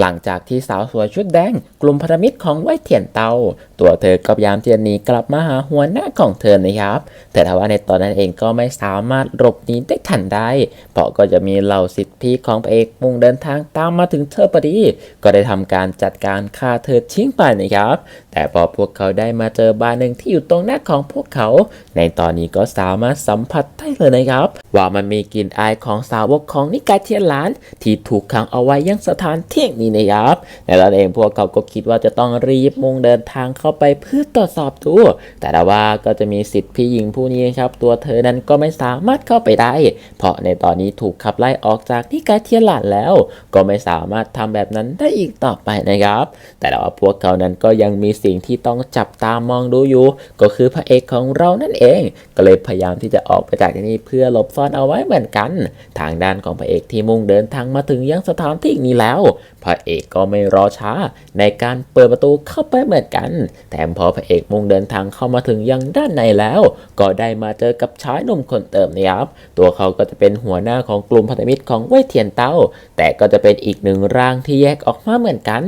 หลังจากที่สาวสวยชุดแดง กลุ่มพันธมิตรของไว้เทียนเตา ตัวเธอก็พยายามที่จะหนีกลับมาหาหัวหน้าของเธอนะครับแต่ทว่าในตอนนั้นเองก็ไม่สามารถหลบหนีได้ทันได้ เพราะก็จะมีเหล่าสิทธิพีของพระเอกมุ่งเดินทางตามมาถึงเธอพอดี ก็ได้ทำการจัดการฆ่าเธอทิ้งไปนะครับ แต่พอพวกเขาได้มาเจอบ้านหนึ่งที่อยู่ตรงหน้าของพวกเขา ในตอนนี้ก็สามารถสัมผัสได้เลยนะครับ ว่ามันมีกลิ่นอายของสาวกของนิกายเทียนหลาน ที่ถูกขังเอาไว้ยังสถานที่นี้นะครับในตอนเองพวกเขาก็คิดว่าจะต้องรีบมุ่งเดินทางเข้าไปเพื่อตรวจสอบดูแต่ละว่าก็จะมีสิทธิ์พี่หญิงผู้นี้ครับ ตัวเธอนั้นก็ไม่สามารถเข้าไปได้ เพราะในตอนนี้ถูกขับไล่ออกจากนิกายเทียหลานแล้ว ก็ไม่สามารถทำแบบนั้นได้อีกต่อไปนะครับ แต่ว่าพวกเขานั้นก็ยังมีสิ่งที่ต้องจับตามองดูอยู่ ก็คือพระเอกของเรานั่นเอง ก็เลยพยายามที่จะออกไปจากที่นี่เพื่อหลบซ่อนเอาไว้เหมือนกัน ทางด้านของพระเอกที่มุ่งเดินทางมาถึงยังสถานที่นี้แล้ว พระเอกก็ไม่รอช้า ในการเปิดประตูเข้าไปเหมือนกันแต่พอพระเอกมุ่งเดินทางเข้ามาถึงยังด้านในแล้ว ก็ได้มาเจอกับชายหนุ่มคนเติมนะครับตัวเขาก็จะเป็นหัวหน้าของกลุ่มพันธมิตรของเว่ยเทียนเต้า แต่ก็จะเป็นอีกหนึ่งร่างที่แยกออกมาเหมือนกัน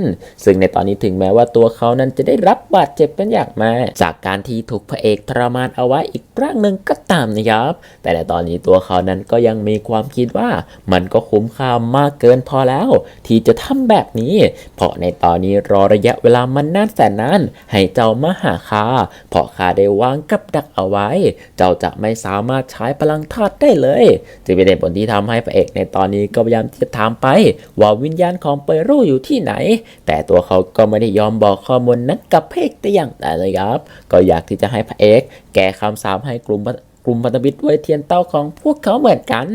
ซึ่งในตอนนี้ถึงแม้ว่าตัวเขานั้นจะได้รับบาดเจ็บเป็นอย่างมากจากการที่ถูกพระเอกทรมานเอาไว้อีกร่างหนึ่งก็ตามนะครับแต่ในตอนนี้ตัวเขานั้นก็ยังมีความคิดว่ามันก็คุ้มค่ามากเกินพอแล้ว ที่จะทำแบบนี้ เพราะในตอนนี้รอระยะเวลามันนานแสนนานให้เจ้ามาหาคาเพราะข้าได้วางกับดักเอาไว้ เจ้าจะไม่สามารถใช้พลังธาตุได้เลยจึงเป็นเหตุผลที่ทำให้พระเอกในตอนนี้ก็พยายามที่จะถามไป ว่าวิญญาณของเปโรอยู่ที่ไหน แต่ตัวเขาก็ไม่ได้ยอมบอกข้อมูลนั้นกับพระเอกแต่อย่างใดเลยครับ ก็อยากที่จะให้พระเอกแก้คำสาปให้กลุ่ม ลุ่มพันธมิตรไว้เทียนเต้าของพวกเขาเหมือนกัน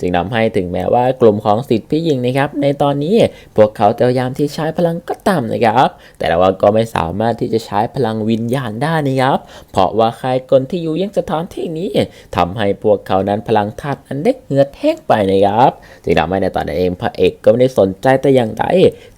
จึงทำให้ถึงแม้ว่ากลุ่มของสิทธิพี่หญิงนะครับในตอนนี้พวกเขาพยายามที่ใช้พลังก็ตามนะครับ แต่ว่าก็ไม่สามารถที่จะใช้พลังวิญญาณได้นะครับ เพราะว่าใครคนที่อยู่ยังสถานที่นี้ทำให้พวกเขานั้นพลังธาตุอันเด็กเหงือดแห้งไปนะครับจึงทำให้ในตอนนั้นเองพระเอกก็ไม่ได้สนใจแต่อย่างใด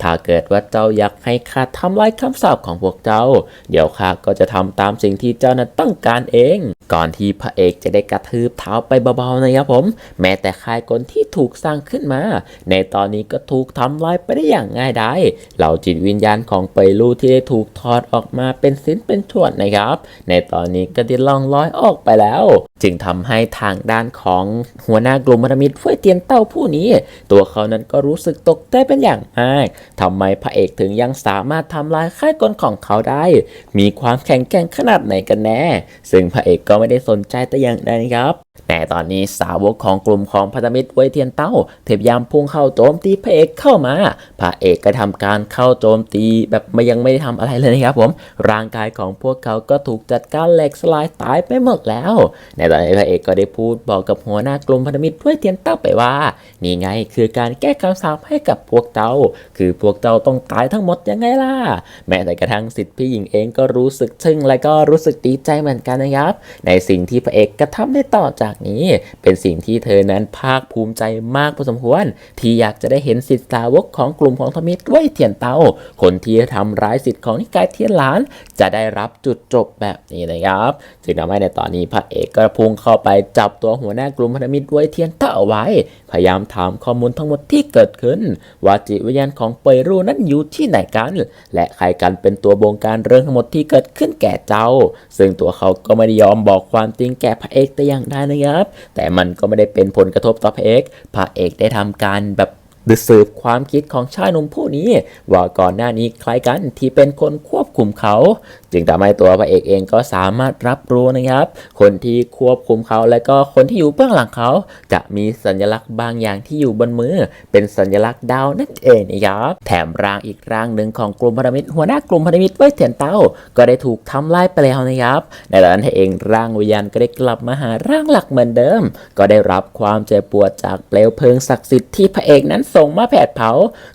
ถ้าเกิดว่าเจ้าอยากให้ข้าทำลายคำสาปของพวกเจ้า เดี๋ยวข้าก็จะทำตามสิ่งที่เจ้านั้นต้องการเอง ก่อนที่พระเอกจะได้กระทืบเท้าไปเบาๆนะครับผม แม้แต่ค่ายกลที่ถูกสร้างขึ้นมา ในตอนนี้ก็ถูกทำลายไปได้อย่างง่ายดายเหล่าจิตวิญญาณของเปรูที่ได้ถูกถอดออกมาเป็นสิ้นเป็นส่วนนะครับ ในตอนนี้ก็ได้ล่องลอยออกไปแล้ว จึงทำให้ทางด้านของหัวหน้ากลุ่มพันธมิตรเฟ้ยเตียนเต้าผู้นี้ ตัวเขานั้นก็รู้สึกตกใจเป็นอย่างมากทำไมพระเอกถึงยังสามารถทำลายค่ายกลของเขาได้ มีความแข็งแกร่งขนาดไหนกันแน่ ซึ่งพระเอกก็ไม่ได้สนใจแต่อย่างใดนะครับแต่ตอนนี้สาวกของกลุ่มของพันธมิตรไวเทียนเต้าเทพยามพุ่งเข้าโจมตีพระเอกเข้ามา พระเอกก็ทำการเข้าโจมตีแบบไม่ยังไม่ได้ทำอะไรเลยนะครับผม ร่างกายของพวกเขาก็ถูกจัดการแหลกสลายตายไปหมดแล้ว ในตอนนี้พระเอกก็ได้พูดบอกกับหัวหน้ากลุ่มพันธมิตรไวเทียนเต้าไปว่า นี่ไงคือการแก้คำสาปให้กับพวกเจ้า คือพวกเจ้าต้องตายทั้งหมดยังไงล่ะ แม้แต่กระทั่งสิทธิพี่หญิงเองก็รู้สึกทึ่งและก็รู้สึกดีใจเหมือนกันนะครับ ในสิ่งที่พระเอกกระทำได้ต่อจากนี้เป็นสิ่งที่เธอนั้นภาคภูมิใจมากพอสมควร ที่อยากจะได้เห็นสิทธิสาวกของกลุ่มของธมิตรไว้เทียนเตาคนที่ทำร้ายสิทธิ์ของนิกายเทียนหลาน จะได้รับจุดจบแบบนี้นะครับจึงทำให้ในตอนนี้พระเอกก็พุ่งเข้าไปจับตัวหัวหน้ากลุ่มพันธมิตรไว้เทียนเตาเอาไว้ พยายามถามข้อมูลทั้งหมดที่เกิดขึ้น ว่าจิตวิญญาณของเปยรูนั้นอยู่ที่ไหนกัน และใครกันเป็นตัวบงการเรื่องทั้งหมดที่เกิดขึ้นแก่เจ้า ซึ่งตัวเขาก็ไม่ได้ยอมบอกความจริงแก่พระเอกแต่อย่างใดนะครับ แต่มันก็ไม่ได้เป็นผลกระทบต่อพระเอกพระเอกได้ทำการแบบ สืบความคิดของชายหนุ่มผู้นี้ ว่าก่อนหน้านี้ใครกันที่เป็นคนควบคุมเขา จึงทำให้ตัวพระเอกเองก็สามารถรับรู้นะครับ คนที่ควบคุมเขาและก็คนที่อยู่เบื้องหลังเขา จะมีสัญลักษณ์บางอย่างที่อยู่บนมือ เป็นสัญลักษณ์ดาวนั่นเองนะครับแถมร่างอีกร่างหนึ่งของกลุ่มพันธมิตรหัวหน้ากลุ่มพันธมิตรไว้ยเถียนเต้า ก็ได้ถูกทำลายไปแล้วนะครับในตอนนั้นเองร่างวิญญาณก็ได้กลับมาหาร่างหลักเหมือนเดิม ก็ได้รับความเจ็บปวดจากเปลวเพลิงศักดิ์สิทธิ์ที่พระเอกนั้นส่งมาแผดเผา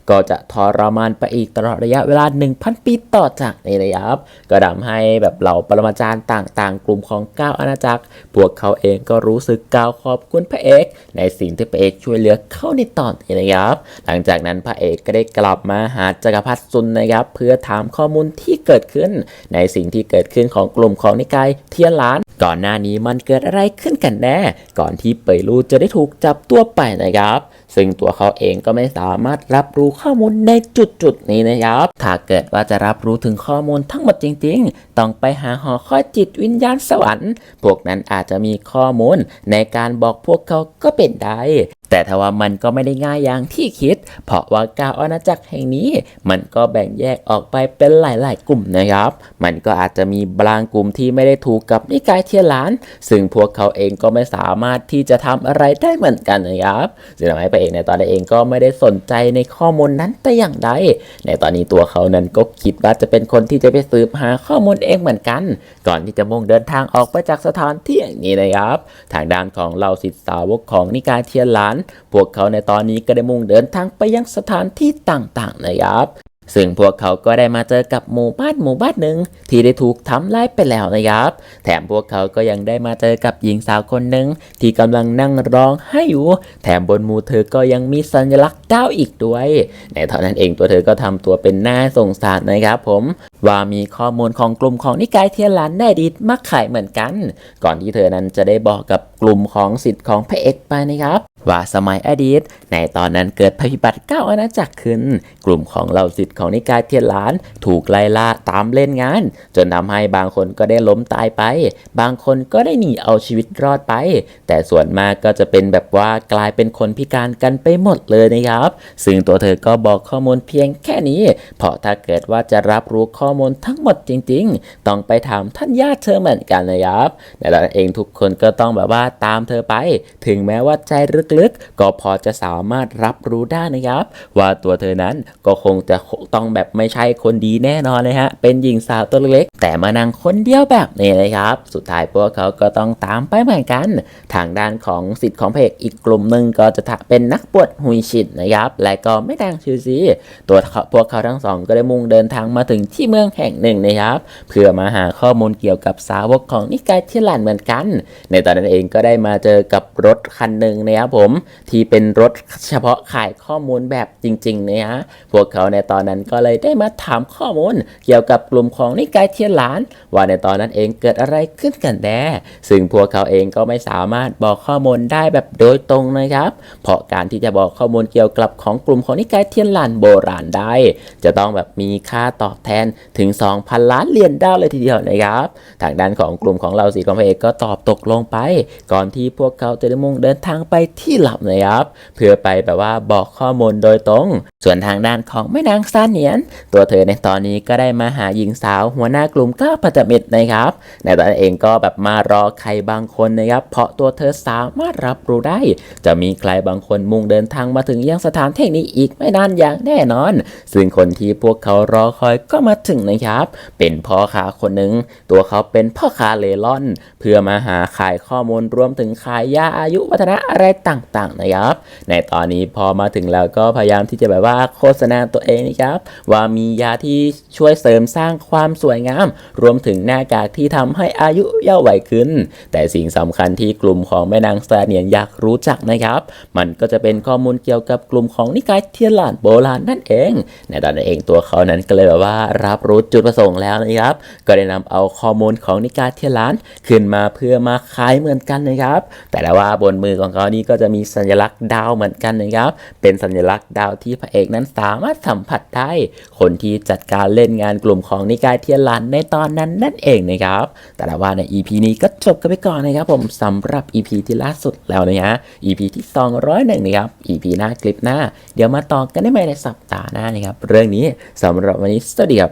ก็จะทรมานไปอีกตลอดระยะเวลา 1,000 ปีต่อจากนี้นะครับ ก็ทำให้แบบเหล่าปรมาจารย์ต่างๆ กลุ่มของก้าวอาณาจักร พวกเขาเองก็รู้สึกกล่าวขอบคุณพระเอก ในสิ่งที่พระเอกช่วยเหลือเขาในตอนนี้นะครับ หลังจากนั้นพระเอกก็ได้กลับมาหาจักรพรรดิซุนนะครับ เพื่อถามข้อมูลที่เกิดขึ้น ในสิ่งที่เกิดขึ้นของกลุ่มของนิกายเทียนหลานก่อนหน้านี้มันเกิดอะไรขึ้นกันแน่ ก่อนที่เปยรูจะได้ถูกจับตัวไปนะครับ ซึ่งตัวเขาเองก็ไม่สามารถรับรู้ข้อมูลในจุดๆนี้นะครับ ถ้าเกิดว่าจะรับรู้ถึงข้อมูลทั้งหมดจริง ๆ ต้องไปหาหอคอยจิตวิญญาณสวรรค์ พวกนั้นอาจจะมีข้อมูลในการบอกพวกเขาก็เป็นได้ แต่ทว่ามันก็ไม่ได้ง่ายอย่างที่คิด เพราะว่าก้าอาณาจักรแห่งนี้ มันก็แบ่งแยกออกไปเป็นหลาย ๆ กลุ่มนะครับ มันก็อาจจะมีบางกลุ่มที่ไม่ได้ถูกกับนิกายเทียนหลาน ซึ่งพวกเขาเองก็ไม่สามารถที่จะทำอะไรได้เหมือนกันนะครับซึ่งทำให้พระเอกในตอนนี้นเองก็ไม่ได้สนใจในข้อมูลนั้นแต่อย่างใด ในตอนนี้ตัวเขานั้นก็คิดว่าจะเป็นคนที่จะไปสืบหาข้อมูลเองเหมือนกัน ก่อนที่จะมุ่งเดินทางออกไปจากสถานที่อย่างนี้นะครับ ทางด้านของเราศิษย์สาวกของนิกายเทียนหลานพวกเขาในตอนนี้ก็ได้มุ่งเดินทางไปยังสถานที่ต่างๆนะครับซึ่งพวกเขาก็ได้มาเจอกับหมู่บ้านหมู่บ้านหนึ่งที่ได้ถูกทำลายไปแล้วนะครับ แถมพวกเขาก็ยังได้มาเจอกับหญิงสาวคนหนึ่งที่กำลังนั่งร้องไห้อยู่ แถมบนมือเธอก็ยังมีสัญลักษณ์ดาวอีกด้วย ในตอนนั้นเองตัวเธอก็ทำตัวเป็นหน้าสงสารนะครับผมว่ามีข้อมูลของกลุ่มของนิกายเทียนหลานได้ดีมักขายเหมือนกัน ก่อนที่เธอนั้นจะได้บอกกับกลุ่มของสิทธิ์ของพระเอกไปนะครับ ว่าสมัยอดีต ในตอนนั้นเกิดภัยพิบัติเก้าอาณาจักรขึ้น กลุ่มของเหล่าสิทธิ์ของนิกายเทียนหลานถูกไล่ล่าตามเล่นงาน จนทำให้บางคนก็ได้ล้มตายไป บางคนก็ได้หนีเอาชีวิตรอดไป แต่ส่วนมากก็จะเป็นแบบว่ากลายเป็นคนพิการกันไปหมดเลยนะครับ ซึ่งตัวเธอก็บอกข้อมูลเพียงแค่นี้ เพราะถ้าเกิดว่าจะรับรู้ข้อมูลทั้งหมดจริง ๆ ต้องไปถามท่านญาติเธอเหมือนกันนะครับแต่ตอนนั้นเองทุกคนก็ต้องแบบว่าตามเธอไป ถึงแม้ว่าใจลึกๆ ก็พอจะสามารถรับรู้ได้นะครับ ว่าตัวเธอนั้นก็คงจะต้องแบบไม่ใช่คนดีแน่นอนเลยฮะเป็นหญิงสาวตัวเล็ก แต่มานั่งคนเดียวแบบนี้นะครับ สุดท้ายพวกเขาก็ต้องตามไปเหมือนกัน ทางด้านของสิทธิ์ของเพกอีกกลุ่มหนึ่งก็จะเป็นนักบวชหุยชิดนะครับ และก็ไม่ดังชื่อซีตัวพวกเขาทั้งสองก็ได้มุ่งเดินทางมาถึงที่เมืองมืองแห่งหนึ่งนะครับ เพื่อมาหาข้อมูลเกี่ยวกับสาวกของนิกายเทียนหลานเหมือนกัน ในตอนนั้นเองก็ได้มาเจอกับรถคันหนึ่งนะครับผมที่เป็นรถเฉพาะขายข้อมูลแบบจริงๆนะฮะพวกเขาในตอนนั้นก็เลยได้มาถามข้อมูล เกี่ยวกับกลุ่มของนิกายเทียนหลาน ว่าในตอนนั้นเองเกิดอะไรขึ้นกันแน่ซึ่งพวกเขาเองก็ไม่สามารถบอกข้อมูลได้แบบโดยตรงนะครับ เพราะการที่จะบอกข้อมูลเกี่ยวกับของกลุ่มของนิกายเทียนหลานโบราณได้ จะต้องแบบมีค่าตอบแทน ถึง 2,000 ล้านเหรียญดาวเลยทีเดียวนะครับ ทางด้านของกลุ่มของเราสีของพระเอกก็ตอบตกลงไป ก่อนที่พวกเขาจะได้มุ่งเดินทางไปที่หลับนะครับ เพื่อไปแบบว่าบอกข้อมูลโดยตรง ส่วนทางด้านของแม่นางซาเนียน ตัวเธอในตอนนี้ก็ได้มาหาหญิงสาวหัวหน้ากลุ่มก้าพันธมิตรนะครับ ในตอนเองก็แบบมารอใครบางคนนะครับ เพราะตัวเธอสามารถรับรู้ได้ จะมีใครบางคนมุ่งเดินทางมาถึงยังสถานที่นี้อีกไม่นานอย่างแน่นอน ซึ่งคนที่พวกเขารอคอยก็มาถึงนะครับ เป็นพ่อค้าคนหนึ่งตัวเขาเป็นพ่อค้าเลร่อน เพื่อมาหาขายข้อมูลรวมถึงขายยาอายุวัฒนะอะไรต่างๆนะครับ ในตอนนี้พอมาถึงแล้วก็พยายามที่จะแบบว่าโฆษณาตัวเองนะครับ ว่ามียาที่ช่วยเสริมสร้างความสวยงาม รวมถึงหน้ากากที่ทำให้อายุเยาว์วัยขึ้น แต่สิ่งสำคัญที่กลุ่มของแม่นางแซเนียนอยากรู้จักนะครับ มันก็จะเป็นข้อมูลเกี่ยวกับกลุ่มของนิกายเทียนหลานโบราณนั่นเอง ในตอนนั้นเองตัวเขานั้นก็เลยแบบว่ารับรู้จุดประสงค์แล้วนะครับ ก็ได้นำเอาข้อมูลของนิกายเทียนหลานขึ้นมาเพื่อมาขายเหมือนกันนะครับ แต่ละว่าบนมือของเขานี่ก็จะมีสัญลักษณ์ดาวเหมือนกันนะครับ เป็นสัญลักษณ์ดาวที่พระเอกนั้นสามารถสัมผัสได้ คนที่จัดการเล่นงานกลุ่มของนิกายเทียนหลานในตอนนั้นนั่นเองนะครับ แต่ละว่าใน EP นี้ก็จบกันไปก่อนนะครับ ผมสำหรับ EP ที่ล่าสุดแล้วนะฮะ EP ที่ 201นะครับ EP หน้าคลิปหน้า เดี๋ยวมาต่อกันได้ใหม่ในสัปดาห์หน้านะครับ เรื่องนี้สำหรับวันนี้สวัสดีครับ